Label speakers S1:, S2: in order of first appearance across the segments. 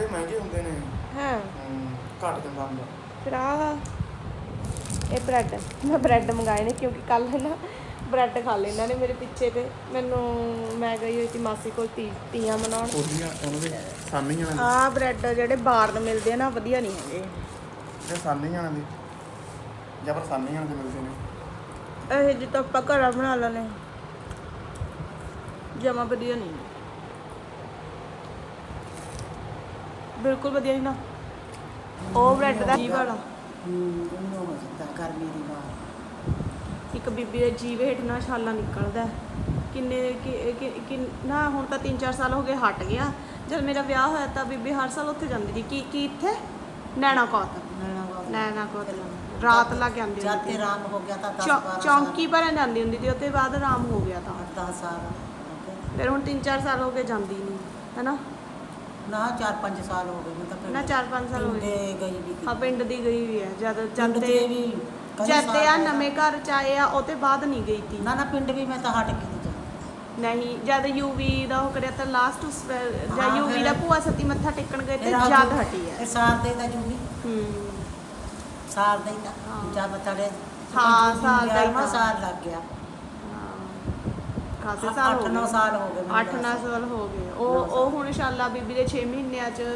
S1: ਉਹਦੇ ਮਹਿੰਗੇ ਹੁੰਦੇ ਨੇ।
S2: ਹਾਂ।
S1: ਹਮ, ਘੱਟ ਜਾਂਦਾ ਹੁੰਦਾ।
S2: ਫਿਰ ਆ ਇਹ ਬ੍ਰੈਡ ਮੈਂ ਬ੍ਰੈਡ ਮੰਗਾਏ ਨੇ ਕਿਉਂਕਿ ਕੱਲ ਨਾ ਬ੍ਰੈਡ ਖਾ ਲਏ ਇਹਨਾਂ ਨੇ ਮੇਰੇ ਪਿੱਛੇ ਤੇ। ਮੈਨੂੰ ਮੈਂ ਗਈ ਹੋਈ ਸੀ ਮਾਸੀ ਕੋਲ ਤੀ ਤੀਆਂ ਮਨਾਉਣ
S1: ਉਹਦੀਆਂ ਉਹਨਾਂ ਦੇ ਸਾਨੀਆਂ ਨੇ
S2: ਆਹ ਬ੍ਰੈਡ ਜਿਹੜੇ ਬਾਹਰ ਨੂੰ ਮਿਲਦੇ ਆ ਨਾ ਵਧੀਆ ਨਹੀਂ ਹੈਗੇ।
S1: ਤੇ ਸਾਨੀਆਂ ਨੇ ਜਾਂ ਪਰ ਸਾਨੀਆਂ ਦੇ ਮਿਲਦੇ ਨੇ।
S2: ਇਹ ਜਿੱਦਾਂ ਆਪਾਂ ਘਰ ਬਣਾ ਲੈਣੇ ਜਮਾ ਵਧੀਆ ਨਹੀਂ। ਬਿਲਕੁਲ ਵਧੀਆ ਨਹੀਂ ਨਾ। ਉਹ ਬ੍ਰੈਡ ਦਾ ਜੀਭ ਵਾਲਾ।
S3: ਹੂੰ ਉਹਨੂੰ ਜਾਂਦਾ ਗਰਮੀ ਦੀ ਬਾਤ
S2: ਇੱਕ ਬੀਬੀ ਦੇ ਜੀਭ ਹੇਠ ਨਾ ਛਾਲਾ ਨਿਕਲਦਾ। ਕਿੰਨੇ ਕਿ- ਨਾ ਹੁਣ ਤਾਂ 3-4 ਸਾਲ ਹੋ ਗਏ ਹਟ ਗਿਆ। ਜਦ ਮੇਰਾ ਵਿਆਹ ਹੋਇਆ ਤਾਂ ਬੀਬੀ ਹਰ ਸਾਲ ਉੱਥੇ ਜਾਂਦੀ ਸੀ। ਕੀ ਕੀ ਇੱਥੇ? ਨੈਣਾ ਕੋਤ
S3: ਨੈਣਾ ਬਾਤ
S2: ਨੈਣਾ ਕੋਤ ਰਾਤ ਲਾ ਕੇ ਆਉਂਦੀ
S3: ਜਦ
S2: ਹੁੰਦੀ
S3: ਤੇ ਰਾਮ ਹੋ ਗਿਆ ਤਾਂ 10
S2: ਚੌ-
S3: 12
S2: ਚੌਂਕੀ ਭਰਨ ਜਾਂਦੀ ਹੁੰਦੀ ਸੀ। ਉਹਦੇ ਬਾਅਦ ਆਰਾਮ ਹੋ ਗਿਆ ਤਾਂ।
S3: 10 ਸਾਲ।
S2: ਫਿਰ ਹੁਣ 3-4 ਸਾਲ ਹੋ ਗਏ ਜਾਂਦੀ ਨਹੀਂ ਹੈਨਾ?
S3: ਨਾ 4-5 ਸਾਲ ਹੋ ਗਏ ਮੈਂ ਤਾਂ ਪਿੰਡ-
S2: ਨਾ 4-5 ਸਾਲ ਹੋ ਗਏ।
S3: ਪਿੰਡੇ ਗਈ ਵੀ
S2: ਹਾਂ ਪਿੰਡ ਦੀ ਗਈ ਵੀ ਹੈ। ਜਦ ਜਦ
S3: ਤੇ
S2: ਤੇ
S3: ਵੀ ਕਈ
S2: ਜਦ
S3: ਸਾਲ
S2: ਤੇ ਆ
S3: ਹੋਏ।
S2: ਨਵੇਂ ਘਰ ਚ ਆਏ ਆ ਉਹ ਤੇ ਬਾਅਦ ਨਹੀਂ ਗਈ ਤੀ।
S3: ਨਾ ਨਾ ਪਿੰਡ ਵੀ ਮੈਂ ਤਾਂ ਹਟ ਨਹੀਂ ਜਾਂਦੀ
S2: ਨਹੀਂ ਜਦ ਯੂਵੀ ਦਾ ਉਹ ਕਰਿਆ ਤਾਂ ਲਾਸਟ ਉਸ ਵੇ- ਜਾਂ
S3: ਹਾਂ,
S2: ਯੂਵੀ
S3: ਫਿਰ-
S2: ਦਾ ਭੂਆ ਸਤੀ ਮੱਥਾ ਟੇਕਣ ਗਏ ਤੇ
S3: ਫਿਰ
S2: ਜਦ ਹਟੀ ਹੈ।
S3: ਫਿਰ ਸਾਲ ਦੇ ਤਾਂ ਜੂਗੀ।
S2: ਹੂੰ।
S3: ਸਾਲ ਦੇ ਤਾਂ
S2: ਹਾਂ।
S3: ਜਦ ਤੜੇ
S2: ਹਾਂ, ਸਾਲ ਦਾ ਹੀ ਤਾਂ।
S3: ਸਾਲ ਲੱਗ ਗਿਆ।
S2: ਖਾਸੇ ਸਾਲ ਹੋ
S3: 8-9
S2: ਗਏ।
S3: ਸਾਲ ਹੋ ਗਏ ਮੈਨੂੰ
S2: 8-9
S3: ਬਸ।
S2: ਸਾਲ ਹੋ ਗਏ। ਉਹ ਉਹ ਹੁਣ ਇਨਸ਼ਾਅੱਲਾ ਬੀਬੀ ਦੇ 6 ਮਹੀਨਿਆਂ ਚ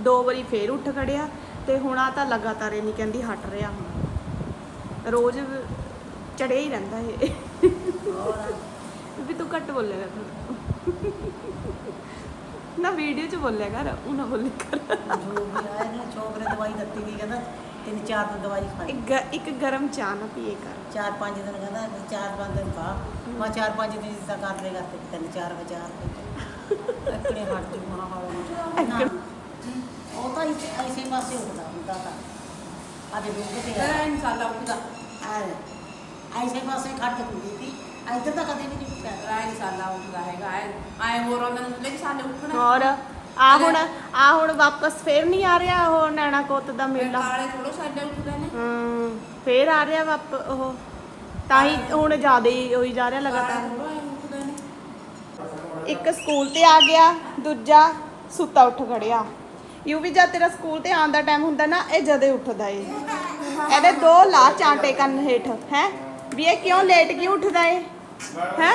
S2: ਦੋ ਵਾਰੀ ਫੇਰ ਉੱਠ ਖੜਿਆ ਤੇ ਹੁਣ ਆ ਤਾਂ ਲਗਾਤਾਰ ਇਹ ਨਹੀਂ ਕਹਿੰਦੀ ਹਟ ਰਿਹਾ ਹੁਣ। ਰੋਜ਼ ਚੜਿਆ ਹੀ ਰਹਿੰਦਾ ਇਹ। ਵੀ ਤੂੰ ਘੱਟ ਬੋਲਿਆ ਕਰ। ਨਾ ਵੀਡੀਓ ਚ ਬੋਲਿਆ ਕਰ ਉਹ ਨਾ ਬੋਲਿਆ ਕਰ।
S3: ਜੋ ਵੀ ਆਏ ਨੇ ਛੋਕਰੇ ਦਵਾਈ ਦਿੱਤੀ ਦੀ ਕਹਿੰਦਾ? ਤਿੰਨ ਚਾਰ ਦਿਨ ਦਵਾਈ ਖਾਈ।
S2: ਇੱਕ ਗ- ਇੱਕ ਗਰਮ ਚਾਹ ਨਾ ਪੀਏ ਕਰ
S3: ਚਾਰ ਪੰਜ ਦਿਨ ਕਹਿੰਦਾ ਵੀ ਚਾਰ ਪੰਜ ਦਿਨ ਖਾ। ਮੈਂ ਚਾਰ ਪੰਜ ਦਿਨ ਜਿੱਦਾਂ ਕਰ ਲੇਗਾ ਤੇ ਤਿੰਨ ਚਾਰ ਹਜ਼ਾਰ ਆਪਣੇ ਹੱਟ ਦੀ ਮਾਂ ਵਾਲਾ ਉਹ ਤਾਂ ਇਸੇ ਐਸੇ ਪਾਸੇ ਹੁੰਦਾ ਹੁੰਦਾ ਤਾਂ। ਅੱਜ ਲੋਕ ਤੇ ਆ
S4: ਇਨਸ਼ਾਅੱਲਾ ਉੱਠਦਾ।
S3: ਐਸੇ ਪਾਸੇ ਖੱਟ ਹੁੰਦੀ ਸੀ। ਇੱਧਰ ਤਾਂ ਕਦੇ ਵੀ ਨਹੀਂ ਉੱਠਿਆ।
S4: ਰਾਇ ਇਨਸ਼ਾਅੱਲਾ ਉੱਠਦਾ ਹੈਗਾ ਆਏ ਹੋਰ ਉਹਨਾਂ ਨੂੰ ਲੈ ਸਾਡੇ ਉੱਠਣਾ।
S2: ਹੋਰ? ਆ ਹੁਣ ਆ ਹੁਣ ਵਾਪਸ ਫੇਰ ਨਹੀਂ ਆ ਰਿਹਾ ਉਹ ਨੈਣਾ ਕੋਤ ਦਾ ਮੇਲਾ।
S4: ਕਾਲੇ ਥੋੜੋ ਸਾਡੇ ਉੱਠਦੇ ਨੇ।
S2: ਹਮ ਫੇਰ ਆ ਰਿਹਾ ਵਾਪ ਉਹ। ਤਾਂ ਹੀ ਹੁਣ ਜ਼ਿਆਦਾ ਹੀ ਹੋਈ ਜਾ ਰਿਹਾ ਲਗਾਤਾਰ। ਇੱਕ ਸਕੂਲ ਤੇ ਆ ਗਿਆ ਦੂਜਾ ਸੁੱਤਾ ਉੱਠ ਖੜਿਆ। ਯੂ ਵੀ ਜਦ ਤੇਰਾ ਸਕੂਲ ਤੇ ਆਉਣ ਦਾ ਟਾਈਮ ਹੁੰਦਾ ਨਾ ਇਹ ਜਦੇ ਉੱਠਦਾ ਏ। ਇਹਦੇ ਦੋ ਲਾ ਚਾਂਟੇ ਕੰਨ ਹੇਠ ਹੈ? ਵੀ ਇਹ ਕਿਉਂ ਲੇਟ ਕਿਉਂ ਉੱਠਦਾ ਏ? ਹੈ?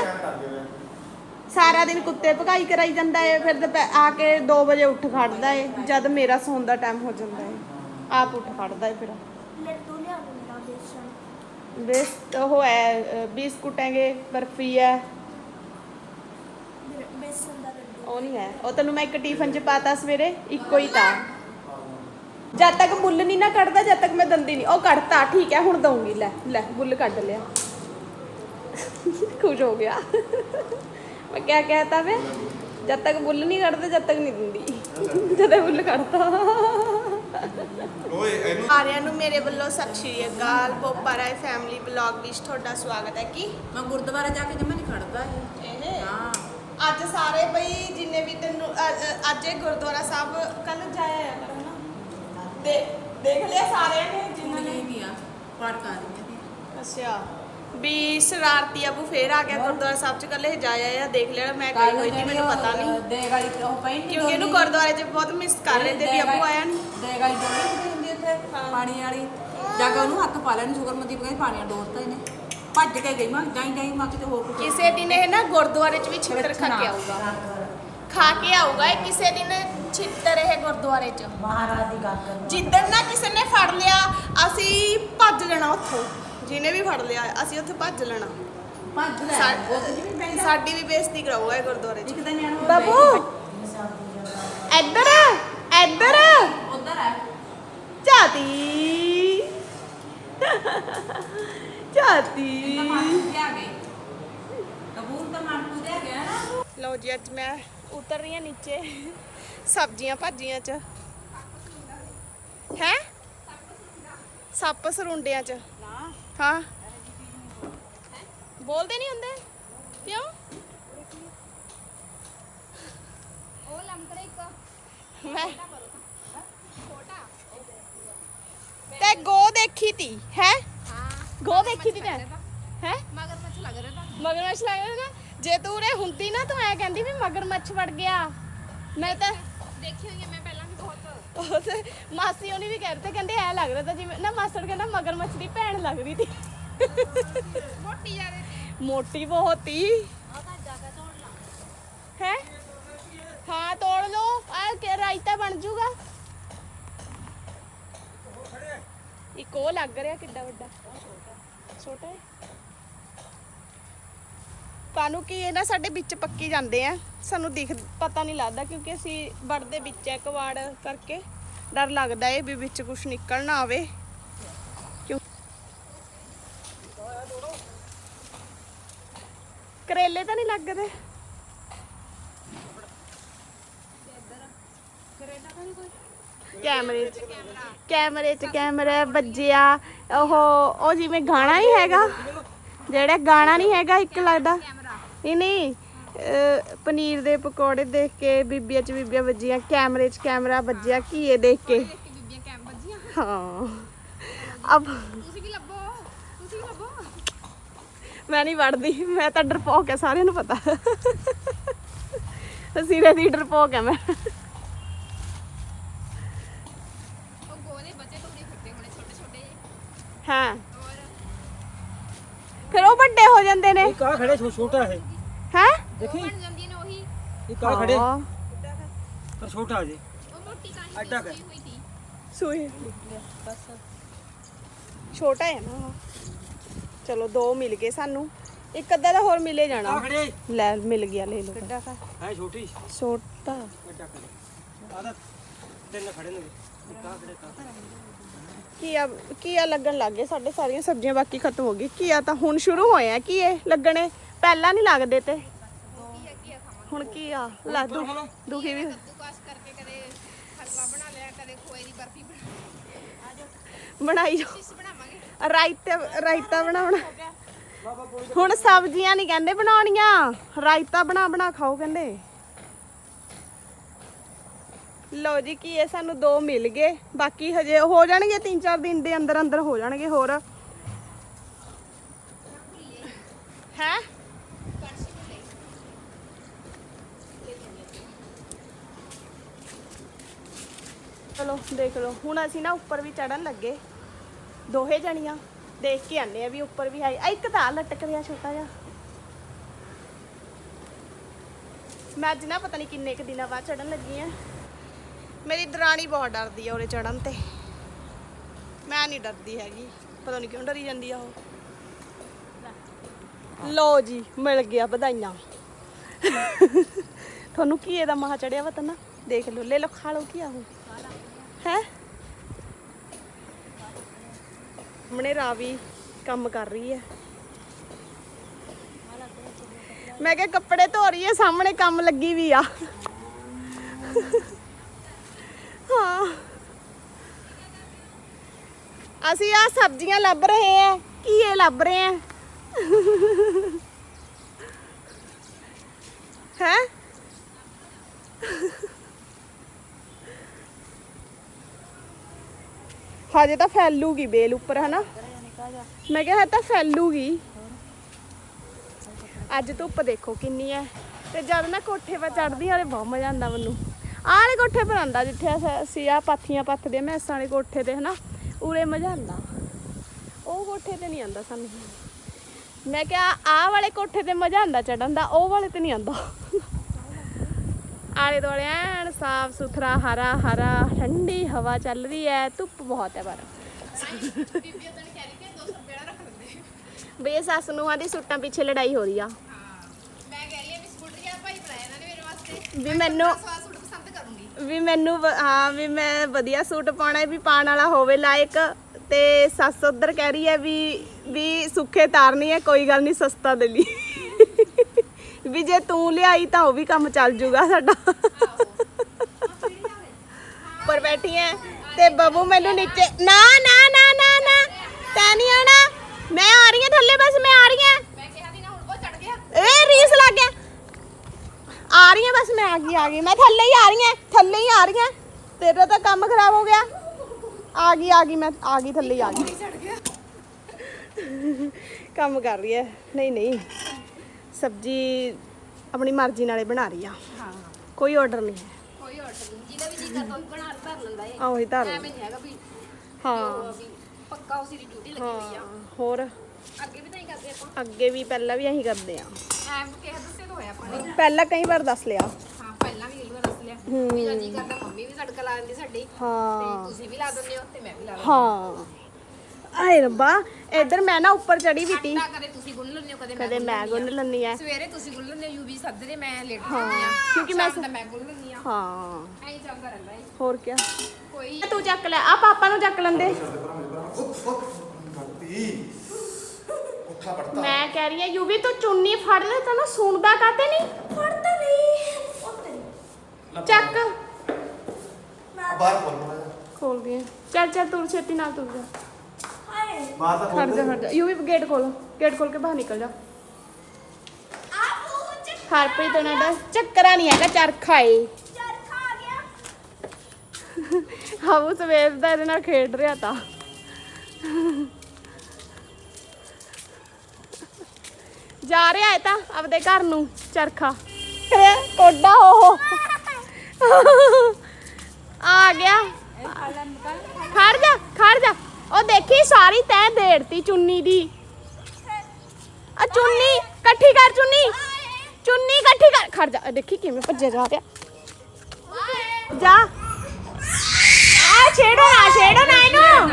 S2: ਸਾਰਾ ਦਿਨ ਕੁੱਤੇ ਭਗਾਈ ਕਰਾਈ ਜਾਂਦਾ ਏ ਫਿਰ ਦੁਪਹਿ- ਆ ਕੇ 2 ਵਜੇ ਉੱਠ ਖੜਦਾ ਏ ਜਦ ਮੇਰਾ ਸੌਣ ਦਾ ਟਾਈਮ ਹੋ ਜਾਂਦਾ ਏ। ਆਪ ਉੱਠ ਖੜਦਾ ਏ ਫਿਰ।
S5: ਲੱਡੂ ਲਿਆ ਦੋ ਮੇਰਾ ਬੇਸਣ।
S2: ਬੇਸ ਉਹ ਹੈ ਅ, ਬਿਸਕੁਟ ਹੈਗੇ ਬਰਫੀ ਹੈ।
S5: ਬੇ- ਬੇਸਣ ਦਾ ਲੱਡੂ।
S2: ਉਹ ਨਹੀਂ ਹੈ। ਉਹ ਤੈਨੂੰ ਮੈਂ ਇੱਕ ਟਿਫਨ ਚ ਪਾਤਾ ਸਵੇਰੇ ਇੱਕੋ ਹੀ ਤਾਂ। ਜਦ ਤੱਕ ਬੁੱਲ ਨਹੀਂ ਨਾ ਕੱਢਦਾ ਜਦ ਤੱਕ ਮੈਂ ਦੰਦੀ ਨਹੀਂ। ਉਹ ਕੱਢਤਾ ਠੀਕ ਹੈ ਹੁਣ ਦਊਂਗੀ। ਲੈ ਲੈ ਬੁੱਲ ਕੱਢ ਲਿਆ। ਖੁਸ਼ ਹੋ ਗਿਆ। ਮੈਂ ਕਿਆ ਕਹਿਤਾ ਵੇ? ਜਦ ਤੱਕ ਬੁੱਲ ਨਹੀਂ ਕੱਢਦਾ ਜਦ ਤੱਕ ਨਹੀਂ ਦਿੰਦੀ। ਜਦੋਂ ਬੁੱਲ ਕੱਢਤਾ
S1: ਓਏ ਇਹਨੂੰ
S2: ਸਾਰਿਆਂ ਨੂੰ ਮੇਰੇ ਵੱਲੋਂ ਸਤਿ ਸ਼੍ਰੀ ਅਕਾਲ। ਪੋਪਾ ਰਾਏ ਫੈਮਿਲੀ ਬਲੌਗ ਵਿੱਚ ਤੁਹਾਡਾ ਸਵਾਗਤ ਹੈ। ਕੀ?
S4: ਮੈਂ ਗੁਰਦੁਆਰੇ ਜਾ ਕੇ ਜਮਾ ਨਹੀਂ ਖੜਦਾ। ਇਹ ਹਾਂ।
S2: ਅੱਜ ਸਾਰੇ ਬਈ ਜਿੰਨੇ ਵੀ ਤੈਨੂੰ ਅ- ਅ- ਅੱਜ ਇਹ ਗੁਰਦੁਆਰਾ ਸਾਹਿਬ ਕੱਲ ਜਾਇਆ ਆ ਕਰੋ ਨਾ। ਦੇ ਦੇਖ ਲਿਆ ਸਾਰਿਆਂ ਨੇ ਜਿਨ੍ਹਾਂ
S4: ਜਿੰਨਾ
S2: ਨੇ?
S4: ਨਹੀਂ ਦੀਆਂ ਪਾਟਕਾਂ ਦੀਆਂ
S2: ਅੱਛਾ। ਵੀ ਸ਼ਰਾਰਤੀ ਅਬੂ ਫੇਰ ਆ ਗਿਆ ਗੁਰਦੁਆਰਾ ਸਾਹਿਬ ਚ ਕੱਲੇ ਜਾਇਆ ਆ ਦੇਖ ਲਿਆ ਮੈਂ ਗਈ ਹੋਈ ਸੀ ਮੈਨੂੰ ਪਤਾ ਨਹੀਂ
S4: ਦੇਗ ਵਾਲੀ ਉਹ ਪਈ ਨਹੀਂ
S2: ਕਿਉਂਕਿ ਇਹਨੂੰ ਗੁਰਦੁਆਰੇ 'ਚ ਬਹੁਤ ਮਿਸ ਕਰ ਰਹੇ ਤੇ ਵੀ ਅਬੂ ਆਇਆ ਨਹੀਂ
S4: ਦੇਗ ਵਾਲੀ ਡੋਲੀ ਹੁੰਦੀ ਉੱਥੇ ਪਾਣੀ ਵਾਲੀ। ਜਾ ਕੇ ਉਹਨੂੰ ਹੱਥ ਪਾ ਲੈਣ ਸ਼ੁਕਰਮਤੀ ਕਹਿੰਦੀ ਪਾਣੀ ਡੋਲਤਾ ਇਹਨੇ। ਭੱਜ ਕੇ ਗਈ ਮੈਂ ਜਾਈ ਜਾਈ ਮੈਂ ਕਿਤੇ ਹੋਰ
S2: ਕਿਸੇ ਦਿਨ ਇਹ ਨਾ ਗੁਰਦੁਆਰੇ 'ਚ ਵੀ ਛਿੱਤਰ ਖਾ ਕੇ ਆਊਗਾ। ਖਾ ਕੇ ਆਊਗਾ ਇਹ ਕਿਸੇ ਦਿਨ ਛਿੱਤਰ ਇਹ ਗੁਰਦੁਆਰੇ 'ਚ।
S3: ਮਹਾਰਾਜ ਦੀ ਗੱਲ ਕਰਨੀ।
S2: ਜਿੱਦਣ ਨਾ ਕਿਸੇ ਨੇ ਫੜ ਲਿਆ ਅਸੀਂ ਭੱਜ ਲੈਣਾ ਉੱਥੋਂ। ਜਿਹਨੇ ਵੀ ਫੜ ਲਿਆ ਅਸੀਂ ਉੱਥੇ ਭੱਜ ਲੈਣਾ।
S4: ਭੱਜ ਲੈ।
S2: ਸਾ- ਸਾਡੀ ਵੀ ਬੇਇੱਜ਼ਤੀ ਕਰਾਊਗਾ ਇਹ ਗੁਰਦੁਆਰੇ 'ਚ।
S4: ਇੱਕ ਦਿਨ ਨਿਆਣਾ
S2: ਬਾਬੂ ਇੱਧਰ ਇੱਧਰ।
S4: ਉਧਰ ਤਾਂ ਆ ਗਏ। ਕਬੂਲ ਤਾਂ ਮਾਰ ਕੇ ਗਿਆ ਨਾ।
S2: ਲਓ ਜੀ ਅੱਜ ਮੈਂ ਉਤਰ ਰਹੀ ਹਾਂ ਨੀਚੇ। ਸਬਜ਼ੀਆਂ ਭਾਜੀਆਂ 'ਚ। ਹੈ? ਸੱਪ ਸਰੁੰਡਿਆਂ 'ਚ। ਹਾਂ। ਬੋਲਦੇ ਨਹੀਂ ਹੁੰਦੇ? ਕਿਉਂ?
S5: ਉਹ ਲੰਕੜੇ ਇੱਕ।
S2: ਮੈਂ ਤੇ ਗੋ ਦੇਖੀ ਤੀ ਹੈ?
S5: ਹਾਂ।
S2: ਗੋ ਦੇਖੀ ਤੀ ਤੈਂ ਹੈ?
S5: ਮਗਰਮੱਛ ਲੱਗ ਰਿਹਾ ਤਾਂ।
S2: ਮਗਰਮੱਛ ਲੱਗ ਰਿਹਾ ਜੇ ਤੂੰ ਉਰੇ ਹੁੰਦੀ ਨਾ ਤੂੰ ਐ ਕਹਿੰਦੀ ਵੀ ਮਗਰਮੱਛ ਵੜ ਗਿਆ। ਮੈਂ ਤਾਂ
S5: ਦੇਖੀ ਹੋਈ ਹੈ ਮੈਂ
S2: ਤੇ ਮਾਸੀ ਉਹਨੇ ਵੀ ਕਹਿ ਦਿੱਤਾ ਕਹਿੰਦੇ ਐ ਲੱਗ ਰਿਹਾ ਤਾਂ ਜਿਵੇਂ ਨਾ ਮਾਸੜ ਕਹਿੰਦਾ ਮਗਰਮੱਛ ਦੀ ਭੈਣ ਲੱਗ ਰਹੀ ਸੀ
S5: ਮੋਟੀ ਜਿਆਦੇ
S2: ਮੋਟੀ ਬਹੁਤ ਹੀ ਹੈ? ਹਾਂ ਤੋੜ ਲਓ। ਆ ਕਿ ਰਾਇਤਾ ਬਣ ਜੂਗਾ। ਇੱਕ ਉਹ ਲੱਗ ਰਿਹਾ ਕਿੱਡਾ ਵੱਡਾ। ਛੋਟਾ ਹੈ। ਕਾਨੂੰ ਕੀ ਇਹ ਨਾ ਸਾਡੇ ਵਿੱਚ ਪੱਕੀ ਜਾਂਦੇ ਆ। ਸਾਨੂੰ ਦਿਖ, ਪਤਾ ਨਹੀਂ ਲੱਗਦਾ ਕਿਉਂਕਿ ਅਸੀਂ ਵੜਦੇ ਵਿੱਚ ਹੈ ਕਵਾੜ ਕਰਕੇ। ਡਰ ਲੱਗਦਾ ਏ ਵੀ ਵਿੱਚ ਕੁਝ ਨਿਕਲ ਨਾ ਆਵੇ। ਕਰੇਲੇ ਤਾਂ ਨਹੀਂ ਲੱਗਦੇ? ਕੈਮਰੇ 'ਚ ਕੈਮਰੇ 'ਚ ਕੈਮਰਾ ਵੱਜਿਆ। ਉਹ ਉਹ ਜਿਵੇਂ ਗਾਣਾ ਹੀ ਹੈਗਾ। ਜਿਹੜਾ ਗਾਣਾ ਨਹੀਂ ਹੈਗਾ, ਇੱਕ ਲੱਗਦਾ। ਨਹੀਂ ਨਹੀਂ ਪਨੀਰ ਦੇ ਪਕੌੜੇ ਦੇਖ ਕੇ ਬੀਬੀਆਂ ਚ ਬੀਬੀਆਂ ਵੱਜੀਆਂ ਕੈਮਰੇ ਚ ਕੈਮਰਾ ਵੱਜਿਆ ਘੀਏ ਦੇਖ
S5: ਦੇਖ ਕੇ
S2: ਮੈਂ ਨਹੀਂ ਵੜਦੀ ਮੈਂ ਤਾਂ ਡਰਪੋਕ ਹੈ ਸਾਰਿਆਂ ਨੂੰ ਪਤਾ। ਸਿਰੇ ਦੀ ਡਰਪੋਕ ਹੈ ਮੈਂ।
S5: ਉਹ
S2: ਹਾਂ। ਫਿਰ ਉਹ ਵੱਡੇ ਹੋ ਜਾਂਦੇ ਨੇ।
S6: ਕਾ ਖੜੇ ਛੋਟਾ
S2: ਹੈ
S6: ਦੇਖੀ?
S5: ਬਣ
S6: ਇਹ
S2: ਕਾ
S6: ਖੜੇ। ਪਰ ਛੋਟਾ ਜੇ।
S5: ਉਹ ਹੋਈ ਸੀ
S2: ਸੋਏ ਛੋਟਾ ਹੈ ਨਾ ਚਲੋ ਦੋ ਮਿਲ ਗਏ ਸਾਨੂੰ। ਇੱਕ ਅੱਧਾ ਦਾ ਹੋਰ ਮਿਲੇ ਜਾਣਾ। ਲੈ ਮਿਲ ਗਿਆ ਲੈ ਲਓ।
S6: ਕਿੱਡਾ ਕਾ ਹੈ? ਛੋਟੀ। ਛੋਟਾ।
S2: ਵੱਡਾ ਖੜੇ। ਲੱਗਣ ਲੱਗ ਗਏ? ਸਾਡੇ ਸਾਰੀਆਂ ਸਬਜ਼ੀਆਂ ਬਾਕੀ ਖਤਮ ਹੋ ਗਈ ਕੀਆ ਤਾਂ ਹੁਣ ਸ਼ੁਰੂ ਹੋਇਆ ਆ? ਕੀਏ ਲੱਗਣੇ? ਪਹਿਲਾਂ ਨਹੀਂ ਲੱਗਦੇ ਤੇ। ਹੁਣ ਕੀ ਆ? ਲੈ ਦੁ- ਦੁਖੀ ਵੀ
S5: ਦੁਕਾਸ ਕਰਕੇ ਕਦੇ ਹਲਵਾ ਬਣਾ ਲਿਆ ਕਦੇ ਖੋਏ ਦੀ ਬਰਫੀ ਬਣਾ
S2: ਬਣਾਈ ਜਾਓ।
S5: ਇਸ ਬਣਾਵਾਂਗੇ।
S2: ਰਾਇਤਾ ਰਾਇਤਾ ਬਣਾਉਣਾ ਹੁਣ ਸਬਜ਼ੀਆਂ ਨਹੀਂ ਕਹਿੰਦੇ ਬਣਾਉਣੀਆਂ। ਰਾਇਤਾ ਬਣਾ ਬਣਾ ਖਾਓ ਕਹਿੰਦੇ। ਲਓ ਜੀ ਕੀ ਇਹ ਸਾਨੂੰ ਦੋ ਮਿਲ ਗਏ। ਬਾਕੀ ਹਜੇ ਹੋ ਜਾਣਗੇ 3-4 ਦਿਨ ਦੇ ਅੰਦਰ ਅੰਦਰ ਹੋ ਜਾਣਗੇ ਹੋਰ। ਹੈ? ਚਲੋ, ਦੇਖ ਲਓ। ਹੁਣ ਅਸੀਂ ਨਾ ਉੱਪਰ ਵੀ ਚੜਨ ਲੱਗੇ। ਦੋਹੇ ਜਣੀਆਂ ਦੇਖ ਕੇ ਆਨੇ ਆ ਵੀ ਉੱਪਰ ਵੀ ਹੈ। ਇੱਕ ਤਾਂ ਲਟਕ ਰਿਹਾ ਛੋਟਾ ਜਿਹਾ। ਮੈਂ ਅੱਜ ਨਾ ਪਤਾ ਨਹੀਂ ਕਿੰਨੇ ਕੁ ਦਿਨਾਂ ਬਾਅਦ ਚੜਨ ਲੱਗੀ ਆ। ਮੇਰੀ ਦਰਾਣੀ ਬਹੁਤ ਡਰਦੀ ਆ ਉਰੇ ਚੜਨ ਤੇ। ਮੈਂ ਨਹੀਂ ਡਰਦੀ ਹੈਗੀ। ਪਤਾ ਨਹੀਂ ਕਿਉਂ ਡਰੀ ਜਾਂਦੀ ਆ ਉਹ। ਲੋ ਜੀ, ਮਿਲ ਗਿਆ ਵਧਾਈਆਂ। ਤੁਹਾਨੂੰ ਕੀ ਇਹਦਾ ਮਹਾ ਚੜਿਆ ਵਾ ਨਾ ਦੇਖ ਲਓ, ਲੈ ਲਓ, ਖਾ ਲਓ ਕੀ ਆਹੋ ਹੈ? ਮਨੇ ਰਾਵੀ ਕੰਮ ਕਰ ਰਹੀ ਹੈ। ਮੈਂ ਕਿਹਾ ਕੱਪੜੇ ਧੋ ਰਹੀ ਹੈ, ਸਾਹਮਣੇ ਕੰਮ ਲੱਗੀ ਵੀ ਆ। ਹਾਂ। ਅਸੀਂ ਆ ਸਬਜ਼ੀਆਂ ਲੱਭ ਰਹੇ ਆ ਕੀ ਇਹ ਲੱਭ ਰਹੇ ਆ ਹੈ? ਹਜੇ ਤਾਂ ਫੈਲੂਗੀ ਬੇਲ ਉੱਪਰ, ਹਨਾ? ਮੈਂ ਕਿਹਾ ਇਹ ਤਾਂ ਫੈਲੂਗੀ। ਅੱਜ ਧੁੱਪ ਦੇਖੋ ਕਿੰਨੀ ਹੈ ਤੇ ਜਦ ਨਾ ਕੋਠੇ 'ਤੇ ਚੜਦੀ ਆ ਬਹੁਤ ਮਜ਼ਾ ਆਉਂਦਾ ਮੈਨੂੰ। ਆਹ ਕੋਠੇ ਪਰ ਆਂਦਾ ਜਿੱਥੇ ਅਸੀਂ ਆ ਪਾਥੀਆਂ ਪੱਥਦੇ ਆ ਮੈਸਾਂ ਵਾਲੇ ਕੋਠੇ ਤੇ, ਹਨਾ? ਉਰੇ ਮਜ਼ਾ ਆਉਂਦਾ। ਉਹ ਕੋਠੇ ਤੇ ਨਹੀਂ ਆਉਂਦਾ ਸਾਨੂੰ। ਮੈਂ ਕਿਹਾ ਆਹ ਵਾਲੇ ਕੋਠੇ ਤੇ ਮਜ਼ਾ ਆਉਂਦਾ ਚੜਨ ਦਾ, ਉਹ ਵਾਲੇ ਤੇ ਨਹੀਂ ਆਉਂਦਾ। ਆਲੇ ਦੁਆਲੇ ਐਨ ਸਾਫ਼ ਸੁਥਰਾ, ਹਰਾ ਹਰਾ, ਠੰਡੀ ਹਵਾ ਚੱਲ ਰਹੀ ਹੈ ਧੁੱਪ ਬਹੁਤ ਹੈ ਪਰ।
S5: ਬੀਬੀ ਉਦੋਂ ਕਹਿ ਰਹੀ ਕਿ 200 ਰੁਪਏ ਰੱਖ ਲੈਂਦੇ
S2: ਬਈ ਸੱਸ ਨੂੰਹਾਂ ਦੀ ਸੁੱਟਾਂ ਪਿੱਛੇ ਲੜਾਈ ਹੋ ਰਹੀ ਆ।
S5: ਮੈਂ ਕਹਿ ਰਹੀ ਹਾਂ ਵੀ ਸਕੂਟਰ ਜਿਹਾ ਭਾਈ ਬਣਾਇਆ ਇਹਨਾਂ ਨੇ ਮੇਰੇ ਵਾਸਤੇ
S2: ਵੀ ਮੈਨੂੰ
S5: ਸਵਾ ਸੂਟ ਪਸੰਦ ਕਰੂੰਗੀ
S2: ਵੀ ਮੈਨੂੰ ਵ- ਹਾਂ, ਵੀ ਮੈਂ ਵਧੀਆ ਸੂਟ ਪਾਉਣਾ ਹੈ ਵੀ ਪਾਣ ਵਾਲਾ ਹੋਵੇ ਲਾਇਕ। ਤੇ ਸੱਸ ਉਧਰ ਕਹਿ ਰਹੀ ਹੈ ਵੀ ਵੀ ਸੁੱਖੇ ਤਾਰਨੀ ਹੈ ਕੋਈ ਗੱਲ ਨਹੀਂ ਸਸਤਾ ਦੇ ਲਈ। ਵੀ ਜੇ ਤੂੰ ਲਿਆਈ ਤਾਂ ਉਹ ਵੀ ਕੰਮ ਚੱਲ ਜੂਗਾ ਸਾਡਾ। ਪਰ ਬੈਠੀ ਐ ਤੇ ਬਬੂ ਮੈਨੂੰ ਨੀਚੇ ਨਾ ਨਾ ਨਾ ਨਾ ਨਾ ਤੈ ਨਹੀਂ ਆਣਾ ਮੈਂ ਆ ਰਹੀ ਹਾਂ ਥੱਲੇ ਬਸ ਮੈਂ ਆ ਰਹੀ ਹਾਂ
S5: ਮੈਂ ਕਿਹਾ ਸੀ ਨਾ ਹੁਣ ਉਹ ਚੜ ਗਿਆ।
S2: ਏ ਰੀਸ ਲੱਗ ਗਿਆ। ਆ ਰਹੀ ਹਾਂ ਬਸ ਮੈਂ ਆ ਗਈ ਆ ਗਈ। ਮੈਂ ਥੱਲੇ ਹੀ ਆ ਰਹੀ ਹਾਂ ਥੱਲੇ ਹੀ ਆ ਰਹੀ ਹਾਂ ਤੇਰਾ ਤਾਂ ਕੰਮ ਖਰਾਬ ਹੋ ਗਿਆ। ਆ ਗਈ ਆ ਗਈ ਮੈਂ ਆ ਗਈ ਥੱਲੇ ਹੀ ਆ ਗਈ। ਕੰਮ ਕਰ ਰਹੀ ਹੈ ਨਹੀਂ ਨਹੀਂ। ਸਬਜੀ ਆਪਣੀ ਮਰਜ਼ੀ ਨਾਲੇ ਬਣਾ ਰਹੀ ਆ।
S5: ਹਾਂ।
S2: ਕੋਈ ਆਰਡਰ ਨਹੀਂ ਹੈ।
S5: ਕੋਈ ਆਰਡਰ ਨਹੀਂ। ਜਿਹਦਾ ਜਿਹਦਾ ਵੀ ਜੀ ਕਰਦਾ ਉਹ ਬਣਾ ਧਰ ਲੈਂਦਾ ਏ
S4: ਆ ਉਹੀ ਧਰ
S5: ਐਵੇਂ ਨਹੀਂ ਹੈਗਾ ਵੀ
S4: ਹਾਂ।
S5: ਉਹ ਵੀ ਪੱਕਾ ਉਸੇ ਦੀ ਡਿਊਟੀ ਲੱਗੀ ਹੋਈ ਆ।
S4: ਹਾਂ ਹੋਰ?
S5: ਅੱਗੇ ਵੀ ਤਾਂ ਹੀ ਕਰਦੇ ਆਪਾਂ।
S4: ਅੱਗੇ ਵੀ ਪਹਿਲਾਂ ਵੀ ਅਸੀਂ ਕਰਦੇ ਆ।
S5: ਐਮ ਕਿਹਾ ਦੱਸੇ ਤਾਂ ਹੋਇਆ ਆਪਾਂ ਨੇ।
S4: ਪਹਿਲਾਂ ਕਈ ਵਾਰ ਦੱਸ ਲਿਆ।
S5: ਹਾਂ ਪਹਿਲਾਂ ਵੀ ਕਈ ਵਾਰ ਦੱਸ ਲਿਆ। ਵੀ ਜਦ ਜੀ ਕਰਦਾ ਮੰਮੀ ਵੀ ਤੜਕਾ ਲਾ ਦਿੰਦੀ ਸਾਡੀ। ਤੇ
S4: ਹਾਂ।
S5: ਤੁਸੀਂ ਵੀ ਲਾ ਦਿੰਦੇ ਹੋ ਤੇ ਮੈਂ ਵੀ ਲਾ ਦਿੰਦੀ।
S4: ਹਾਂ। ਆਏ ਰੱਬਾ ਇਧਰ ਮੈਂ ਨਾ ਉੱਪਰ ਚੜੀ ਵੀ ਤੀ।
S5: ਆਟਾ ਕਦੇ ਤੁਸੀਂ ਗੁੰਨ ਲੈਂਦੇ ਹੋ ਕਦੇ ਮੈਂ
S4: ਕਦੇ ਮੈਂ ਗੁੰਨ ਲੈਂਦੀ ਐ
S5: ਸਵੇਰੇ ਤੁਸੀਂ ਗੁੰਨ ਲੈਂਦੇ ਹੋ ਯੂਵੀ ਸੱਜਰੇ ਮੈਂ ਲੇਟ ਜਾਂਦੀ ਆ
S4: ਕਿਉਂਕਿ ਮੈਂ
S5: ਦਾ ਮੈਂ ਗੁੰਨ ਲੈਂਦੀ ਆ
S4: ਹਾਂ।
S5: ਐਂ ਚੱਲਦਾ ਰਹਿੰਦਾ ਏ
S4: ਹੋਰ ਕੀ
S5: ਕੋਈ
S4: ਤੂੰ ਚੱਕ ਲੈ ਆ ਪਾਪਾ ਨੂੰ ਚੱਕ ਲੈਂਦੇ। ਮੈਂ ਕਹਿ ਰਹੀ ਆ ਯੂਵੀ ਤੂੰ ਚੁੰਨੀ ਫੜ ਲੈ ਤੈਨੂੰ ਸੁਣਦਾ ਕਾਤੇ ਨਹੀਂ? ਫੜਦਾ ਨਹੀਂ। ਚੱਕ।
S1: ਬਾਹਰ ਖੋਲ।
S4: ਖੋਲਦੀ ਆ ਚੱਲ ਚੱਲ ਤੂੰ ਛੇਤੀ ਨਾਲ ਤੁਰ ਜਾ।
S1: ਬਾਹਰ ਤਾਂ
S4: ਖੜ
S1: ਖੋਲ
S4: ਜਾ
S1: ਦੇ
S4: ਖੜ ਜਾ। ਯੂਵੀ ਗੇਟ ਖੋਲ ਗੇਟ ਖੋਲ ਕੇ ਬਾਹਰ ਨਿਕਲ ਜਾ। ਹਰਪ੍ਰੀਤ ਨੇ ਦਾ ਚੱਕਰਾ ਨਹੀਂ ਹੈਗਾ ਚਰਖਾ ਏ। ਹਾਉ ਸਵੇਰ ਦਾ ਇਹਦੇ ਨਾਲ ਖੇਡ ਰਿਹਾ ਤਾ। ਜਾ ਰਿਹਾ ਹੈ ਤਾਂ ਆਪਦੇ ਘਰ ਨੂੰ ਚਰਖਾ। ਕੋਡਾ ਹੋ ਆ ਗਿਆ। ਖੜ ਜਾ ਖੜ ਜਾ। ਉਹ ਦੇਖੀ ਸਾਰੀ ਤੈਂ ਦੇੜਤੀ ਚੁੰਨੀ ਦੀ। ਆ ਚੁੰਨੀ ਇਕੱਠੀ ਕਰ ਚੁੰਨੀ। ਚੁੰਨੀ ਇਕੱਠੀ ਕਰ। ਖੜ ਜਾ। ਦੇਖੀ ਕਿਵੇਂ ਭੱਜਿਆ ਜਾ ਰਿਹਾ। ਜਾ। ਆ ਛੇੜੋ ਨਾ ਛੇੜੋ ਨਾ ਇਹਨੂੰ।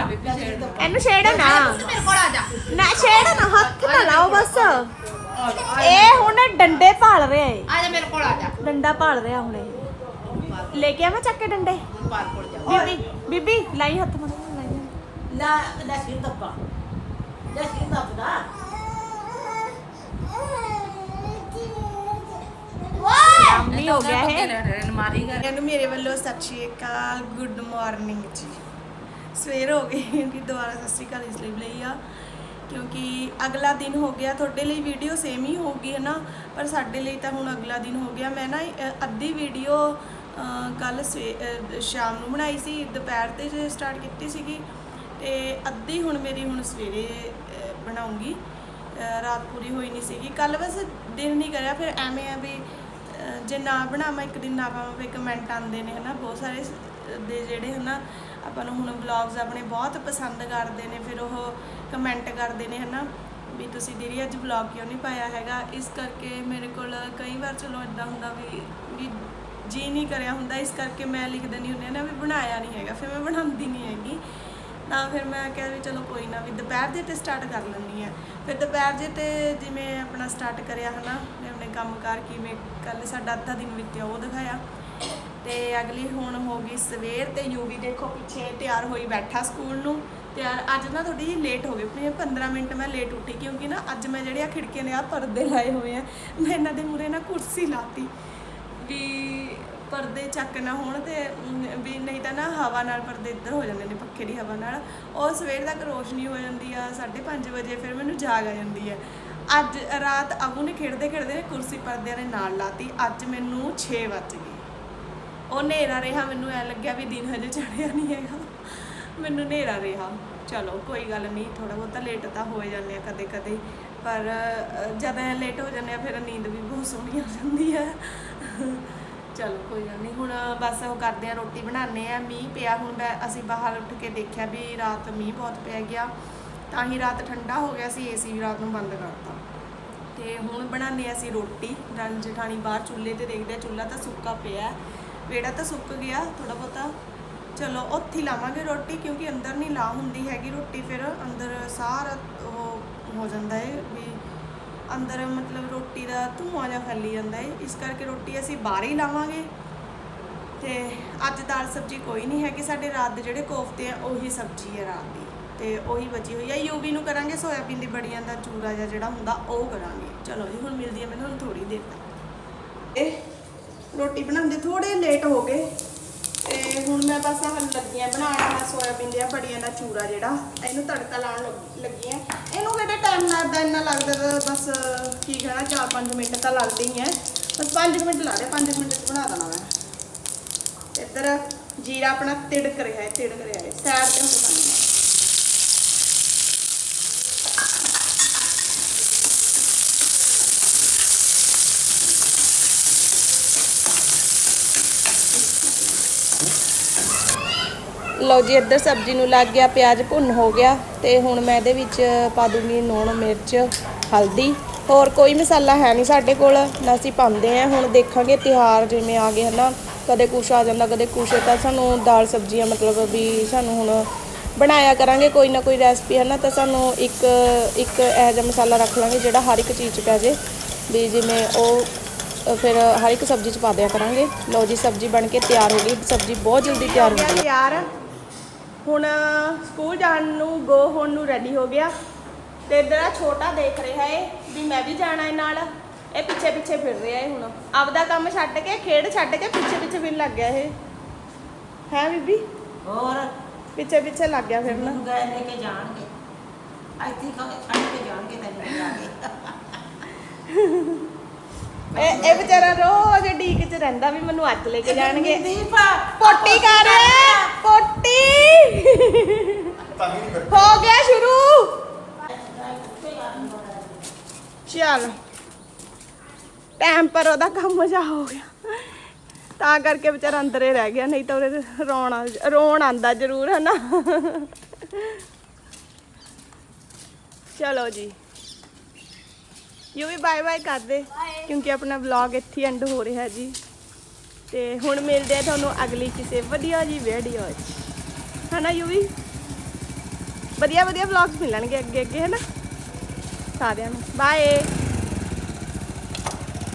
S4: ਇਹਨੂੰ ਛੇੜੋ ਨਾ।
S5: ਮੇਰੇ ਕੋਲ ਆ ਜਾ
S4: ਨਾ ਛੇੜੋ ਨਾ। ਹੱਥ ਨਾ ਲਾਓ ਬਸ। ਇਹ ਹੁਣ ਡੰਡੇ ਭਾਲ ਰਿਹਾ ਏ।
S5: ਆ ਜਾ ਮੇਰੇ ਕੋਲ ਆ ਜਾ।
S4: ਡੰਡਾ ਭਾਲ ਰਿਹਾ ਹੁਣ ਇਹ। ਲੈ ਕੇ ਆਵਾਂ ਚੱਕ ਕੇ ਡੰਡੇ? ਬੀਬੀ ਬੀਬੀ ਲਾਈ ਹੱਥ ਮੜ ਲਾਈ
S3: ਨਾ ਨਾ ਸਿਰ ਦੱਬਾ ਨਾ ਸਿਰ ਦੱਬਦਾ
S4: ਨਹੀਂ ਹੋ ਗਿਆ ਇਹ?
S5: ਅਲਮਾਰੀ ਕਰ
S2: ਸਾਰਿਆਂ ਨੂੰ ਮੇਰੇ ਵੱਲੋਂ ਸਤਿ ਸ਼੍ਰੀ ਅਕਾਲ ਗੁੱਡ ਮਾਰਨਿੰਗ ਜੀ। ਸਵੇਰ ਹੋ ਗਈ ਕਿਉਂਕਿ ਦੁਬਾਰਾ ਸਤਿ ਸ਼੍ਰੀ ਅਕਾਲ ਇਸ ਲਈ ਲਈ ਆ। ਕਿਉਂਕਿ ਅਗਲਾ ਦਿਨ ਹੋ ਗਿਆ ਤੁਹਾਡੇ ਲਈ ਵੀਡੀਓ ਸੇਮ ਹੀ ਹੋਊਗੀ ਹੈ ਨਾ ਪਰ ਸਾਡੇ ਲਈ ਤਾਂ ਹੁਣ ਅਗਲਾ ਦਿਨ ਹੋ ਗਿਆ। ਮੈਂ ਨਾ ਅੱਧੀ ਵੀਡੀਓ ਕੱਲ ਸ਼ਾਮ ਨੂੰ ਬਣਾਈ ਸੀ। ਦੁਪਹਿਰ ਤੇ ਜੇ ਸਟਾਰਟ ਕੀਤੀ ਸੀਗੀ। ਤੇ ਅੱਧੀ ਹੁਣ ਮੇਰੀ ਹੁਣ ਸਵੇਰੇ ਬਣਾਉਂਗੀ। ਰਾਤ ਪੂਰੀ ਹੋਈ ਨਹੀਂ ਸੀਗੀ। ਕੱਲ ਬਸ ਦਿਨ ਨਹੀਂ ਕਰਿਆ, ਫਿਰ ਐਵੇਂ ਆ ਵੀ ਜੇ ਨਾ ਬਣਾਵਾਂ, ਇੱਕ ਦਿਨ ਨਾ ਪਾਵਾਂ, ਫਿਰ ਕਮੈਂਟ ਆਉਂਦੇ ਨੇ, ਹਨਾ, ਬਹੁਤ ਸਾਰੇ ਦੇ ਜਿਹੜੇ, ਹਨਾ, ਆਪਾਂ ਨੂੰ ਹੁਣ ਵਲੌਗਸ ਆਪਣੇ ਬਹੁਤ ਪਸੰਦ ਕਰਦੇ ਨੇ, ਫਿਰ ਉਹ ਕਮੈਂਟ ਕਰਦੇ ਨੇ, ਹਨਾ, ਵੀ ਤੁਸੀਂ ਦੀਦੀ ਅੱਜ ਵਲੌਗ ਕਿਉਂ ਨਹੀਂ ਪਾਇਆ ਹੈਗਾ? ਇਸ ਕਰਕੇ ਮੇਰੇ ਕੋਲ ਕਈ ਵਾਰ ਚਲੋ ਇਦਾਂ ਹੁੰਦਾ ਵੀ ਵੀ ਜੀ ਨਹੀਂ ਕਰਿਆ ਹੁੰਦਾ, ਇਸ ਕਰਕੇ ਮੈਂ ਲਿਖ ਦਿੰਦੀ ਹੁੰਦੀ ਹਾਂ ਨਾ ਵੀ ਬਣਾਇਆ ਨਹੀਂ ਹੈਗਾ, ਫਿਰ ਮੈਂ ਬਣਾਉਂਦੀ ਨਹੀਂ ਹੈਗੀ। ਤਾਂ ਫਿਰ ਮੈਂ ਕਿਹਾ ਵੀ ਚਲੋ ਕੋਈ ਨਾ, ਵੀ ਦੁਪਹਿਰ ਦੇ ਤੇ ਸਟਾਰਟ ਕਰ ਲੈਂਦੀ ਆ ਫਿਰ ਦੁਪਹਿਰ ਜੇ ਤੇ ਜਿਵੇਂ ਆਪਣਾ ਸਟਾਰਟ ਕਰਿਆ ਹਨਾ ਮੈਂ ਆਪਣੇ ਕੰਮਕਾਰ ਕਿਵੇਂ ਕੱਲ ਸਾਡਾ ਅੱਧਾ ਦਿਨ ਬੀਤਿਆ, ਉਹ ਦਿਖਾਇਆ। ਤੇ ਅਗਲੀ ਹੁਣ ਹੋ ਗਈ ਸਵੇਰ ਤੇ ਯੂਵੀ ਦੇਖੋ ਪਿੱਛੇ ਤਿਆਰ ਹੋਈ ਬੈਠਾ ਸਕੂਲ ਨੂੰ। ਤਿਆਰ, ਅੱਜ ਨਾ ਥੋੜੀ ਜਿਹੀ ਲੇਟ ਹੋ ਗਈ ਪਈ 15 ਮਿੰਟ ਮੈਂ ਲੇਟ ਉੱਠੀ, ਕਿਉਂਕਿ ਨਾ ਅੱਜ ਮੈਂ ਜਿਹੜੇ ਆ ਖਿੜਕੀਆਂ ਨੇ ਆ ਪਰਦੇ ਲਾਏ ਹੋਏ ਆ, ਮੈਂ ਇਹਨਾਂ ਦੇ ਮੂਰੇ ਨਾ ਕੁਰਸੀ ਲਾਤੀ। ਵੀ ਪਰਦੇ ਚੱਕ ਨਾ ਹੋਣ ਤੇ ਅਮ, ਵੀ ਨਹੀਂ ਤਾਂ ਨਾ ਹਵਾ ਨਾਲ ਪਰਦੇ ਇੱਧਰ ਹੋ ਜਾਂਦੇ ਨੇ ਪੱਖੇ ਦੀ ਹਵਾ ਨਾਲ। ਉਹ ਸਵੇਰ ਤੱਕ ਰੋਸ਼ਨੀ ਹੋ ਜਾਂਦੀ ਆ 5:30 ਵਜੇ ਫਿਰ ਮੈਨੂੰ ਜਾਗ ਆ ਜਾਂਦੀ ਹੈ ਅੱਜ ਰਾਤ ਅਬੂ ਨੇ ਖੇਡਦੇ ਖੇਡਦੇ ਨੇ ਕੁਰਸੀ ਪਰਦਿਆਂ ਦੇ ਨਾਲ ਲਾਤੀ ਅੱਜ ਮੈਨੂੰ 6 ਵੱਜ ਗਏ। ਉਹ ਹਨੇਰਾ ਰਿਹਾ ਮੈਨੂੰ ਐ ਲੱਗਿਆ ਵੀ ਦਿਨ ਹਜੇ ਚੜਿਆ ਨਹੀਂ ਹੈਗਾ। ਮੈਨੂੰ ਹਨੇਰਾ ਰਿਹਾ। ਚਲੋ ਕੋਈ ਗੱਲ ਨਹੀਂ ਥੋੜਾ ਬਹੁਤਾ ਲੇਟ ਤਾਂ ਹੋ ਜਾਂਦੇ ਆ ਕਦੇ ਕਦੇ ਪਰ ਅ, ਜਦ ਐ ਲੇਟ ਹੋ ਜਾਂਦੇ ਆ ਫਿਰ ਨੀਂਦ ਵੀ ਬਹੁਤ ਸੋਹਣੀ ਆ ਜਾਂਦੀ ਹੈ ਚਲੋ ਕੋਈ ਗੱਲ ਨਹੀਂ, ਹੁਣ ਬਸ ਉਹ ਕਰਦੇ ਆ, ਰੋਟੀ ਬਣਾਉਂਦੇ ਆ, ਮੀਂਹ ਪਿਆ, ਹੁਣ ਮੈਂ ਅਸੀਂ ਬਾਹਰ ਉੱਠ ਕੇ ਦੇਖਿਆ ਵੀ ਰਾਤ ਮੀਂਹ ਬਹੁਤ ਪੈ ਗਿਆ, ਤਾਂ ਹੀ ਰਾਤ ਠੰਡਾ ਹੋ ਗਿਆ ਸੀ ਏਸੀ ਵੀ ਰਾਤ ਨੂੰ ਬੰਦ ਕਰਤਾ ਤੇ ਹੁਣ ਬਣਾਉਂਦੇ ਹਾਂ ਅਸੀਂ ਰੋਟੀ ਰਣ ਜਠਾਣੀ ਬਾਹਰ ਚੁੱਲ੍ਹੇ ਤੇ ਦੇਖਦੇ ਆ, ਚੁੱਲ੍ਹਾ ਤਾਂ ਸੁੱਕਾ ਪਿਆ ਹੈ। ਵਿਹੜਾ ਤਾਂ ਸੁੱਕ ਗਿਆ ਥੋੜਾ ਬਹੁਤਾ ਚਲੋ ਉੱਥੇ ਹੀ ਲਾਵਾਂਗੇ ਰੋਟੀ, ਕਿਉਂਕਿ ਅੰਦਰ ਨਹੀਂ ਲਾ ਹੁੰਦੀ ਹੈਗੀ ਰੋਟੀ, ਫਿਰ ਅੰਦਰ ਸਾਰਾ ਉਹ ਹੋ ਜਾਂਦਾ ਹੈ ਵੀ ਅੰਦਰ ਮਤਲਬ ਰੋਟੀ ਦਾ ਧੂੰਆਂ ਜਿਹਾ ਫੈਲੀ ਜਾਂਦਾ ਹੈ ਇਸ ਕਰਕੇ ਰੋਟੀ ਅਸੀਂ ਬਾਹਰ ਹੀ ਲਾਵਾਂਗੇ। ਤੇ ਅੱਜ ਦਾਲ ਸਬਜੀ ਕੋਈ ਨਹੀਂ ਹੈਗੀ, ਸਾਡੇ ਰਾਤ ਦੇ ਜਿਹੜੇ ਕੋਫਤੇ ਆ, ਉਹੀ ਸਬਜੀ ਹੈ ਰਾਤ ਦੀ। ਤੇ ਉਹੀ ਬਚੀ ਹੋਈ ਹੈ ਯੂਵੀ ਨੂੰ ਕਰਾਂਗੇ ਸੋਇਆਬੀਨ ਦੀ ਬੜੀਆਂ ਦਾ ਚੂਰਾ ਜਿਹਾ ਜਿਹੜਾ ਹੁੰਦਾ, ਉਹ ਕਰਾਂਗੇ। ਚਲੋ ਜੀ, ਹੁਣ ਮਿਲਦੀ ਹੈ ਮੈਨੂੰ, ਹੁਣ ਥੋੜੀ ਦੇਰ ਤੱਕ। ਇਹ ਰੋਟੀ ਬਣਾਉਂਦੇ ਥੋੜੇ ਲੇਟ ਹੋ ਗਏ। ਤੇ ਹੁਣ ਮੈਂ ਬਸ ਆਹ ਲੱਗੀਆਂ, ਬਣਾਉਣ ਆ ਸੋਇਆਬੀਨ ਦੀਆਂ ਬੜੀਆਂ ਦਾ ਚੂਰਾ ਜਿਹੜਾ, ਇਹਨੂੰ ਤੜਕਾ ਲਾਉਣ ਲੱਗ- ਲੱਗੀ ਆ ਇਹਨੂੰ ਇੰਨਾ ਲੱਗਦਾ ਤਾਂ ਬਸ, ਕੀ ਕਹਿਣਾ 4-5 ਮਿੰਟ ਤਾਂ ਲੱਗਦੇ ਹੀ ਐ ਬਸ 5 ਮਿੰਟ ਲੱਗਦੇ ਦੇ 5 ਮਿੰਟ ਚ ਬਣਾ ਦੇਣਾ ਮੈਂ। ਇੱਧਰ ਜੀਰਾ ਆਪਣਾ ਤਿੜਕ ਰਿਹਾ ਹੈ ਤਿੜਕ ਰਿਹਾ ਹੈ। ਸਾਈਡ ਤੇ ਹੁਣ ਪਾਣੀ ਲਓ ਜੀ, ਇੱਧਰ ਸਬਜ਼ੀ ਨੂੰ ਲੱਗ ਗਿਆ, ਪਿਆਜ਼ ਭੁੰਨ ਹੋ ਗਿਆ ਤੇ ਹੁਣ ਮੈਂ ਇਹਦੇ ਵਿੱਚ ਪਾ ਦੂੰਗੀ ਲੂਣ ਮਿਰਚ, ਹਲਦੀ। ਹੋਰ ਕੋਈ ਮਸਾਲਾ ਹੈ ਨਹੀਂ ਸਾਡੇ ਕੋਲ, ਨਾ ਅਸੀਂ ਪਾਉਂਦੇ ਆ ਹੁਣ ਦੇਖਾਂਗੇ ਤਿਉਹਾਰ ਜਿਵੇਂ ਆ ਗਏ, ਹਨਾ। ਕਦੇ ਕੁਛ ਆ ਜਾਂਦਾ, ਕਦੇ ਕੁਛ। ਤਾਂ ਸਾਨੂੰ ਦਾਲ ਸਬਜ਼ੀਆਂ ਮਤਲਬ ਵੀ ਸਾਨੂੰ ਹੁਣ ਬਣਾਇਆ ਕਰਾਂਗੇ, ਕੋਈ ਨਾ ਕੋਈ ਰੈਸਪੀ ਹੈ ਨਾ ਤਾਂ ਸਾਨੂੰ ਇੱਕ ਇੱਕ ਇਹੋ ਜਿਹਾ ਮਸਾਲਾ ਰੱਖ ਲਾਂਗੇ, ਜਿਹੜਾ ਹਰ ਇੱਕ ਚੀਜ਼ 'ਚ ਪੈ ਜੇ ਵੀ ਜਿਵੇਂ ਉਹ ਫਿਰ ਹਰ ਇੱਕ ਸਬਜ਼ੀ 'ਚ ਪਾ ਦਿਆ ਕਰਾਂਗੇ। ਲਓ ਜੀ, ਸਬਜ਼ੀ ਬਣ ਕੇ ਤਿਆਰ ਹੋ ਗਈ। ਸਬਜ਼ੀ ਬਹੁਤ ਜਲਦੀ ਤਿਆਰ ਹੋ ਗਈ। ਤਿਆਰ। ਹੁਣ ਸਕੂਲ ਜਾਣ ਨੂੰ ਗੋ ਹੋਣ ਨੂੰ ਰੈਡੀ ਹੋ ਗਿਆ। ਤੇ ਇਧਰ ਆ ਛੋਟਾ ਦੇਖ ਰਿਹਾ ਏ ਵੀ ਮੈਂ ਵੀ ਜਾਣਾ ਏ ਨਾਲ। ਇਹ ਪਿੱਛੇ ਪਿੱਛੇ ਫਿਰ ਰਿਹਾ ਏ ਹੁਣ। ਆਪਦਾ ਕੰਮ ਛੱਡ ਕੇ ਖੇਡ ਛੱਡ ਕੇ ਪਿੱਛੇ ਪਿੱਛੇ ਫਿਰਨ ਲੱਗ ਗਿਆ ਇਹ। ਹੈ ਬੀਬੀ?
S3: ਹੋਰ?
S2: ਪਿੱਛੇ ਪਿੱਛੇ ਲੱਗ ਗਿਆ ਫਿਰਨ
S3: ਮੈਨੂੰ ਗਏ ਲੈ ਕੇ ਜਾਣਗੇ। ਇੱਥੇ ਹੀ ਛੱਡ ਕੇ ਜਾਣਗੇ ਤੈਨੂੰ ਜਾ ਕੇ।
S2: ਇਹ ਇਹ ਵਿਚਾਰਾ ਰੋਜ਼ ਡੀਕ ਚ ਰਹਿੰਦਾ ਵੀ ਮੈਨੂੰ ਅੱਜ ਲੈ ਕੇ ਜਾਣਗੇ।
S3: ਦੀਪ
S2: ਪੋਟੀ ਕਰ।
S1: ਤਾਂ ਹੀ
S2: ਗਿਆ ਸ਼ੁਰੂ। ਚੱਲ। ਟਾਈਮ ਪਰ ਉਹਦਾ ਕੰਮ ਜਾ ਹੋ ਗਿਆ। ਤਾਂ ਕਰਕੇ ਵਿਚਾਰਾ ਅੰਦਰ ਰਹਿ ਗਿਆ ਨਹੀਂ ਤਾਂ ਉਹਦੇ ਰੋਣ ਰੋਣ ਆਂਦਾ ਜ਼ਰੂਰ ਹੈ ਨਾ ਚਲੋ ਜੀ। ਯੂ ਵੀ ਬਾਏ ਬਾਏ ਕਰ ਦੇ ਕਿਉਂਕਿ ਆਪਣਾ ਵਲੌਗ ਇੱਥੇ ਐਂਡ ਹੋ ਰਿਹਾ ਜੀ। ਤੇ ਹੁਣ ਮਿਲਦੇ ਆ ਤੁਹਾਨੂੰ ਅਗਲੀ ਕਿਸੇ ਵਧੀਆ ਜੀ ਵੀਡੀਓ 'ਚ। ਹਨਾ ਯੂ ਵੀ ਵਧੀਆ ਵਧੀਆ ਵਲੌਗਸ ਮਿਲਣਗੇ ਅੱਗੇ ਅੱਗੇ ਹੈ ਨਾ ਸਾਰਿਆਂ ਨੂੰ। ਬਾਏ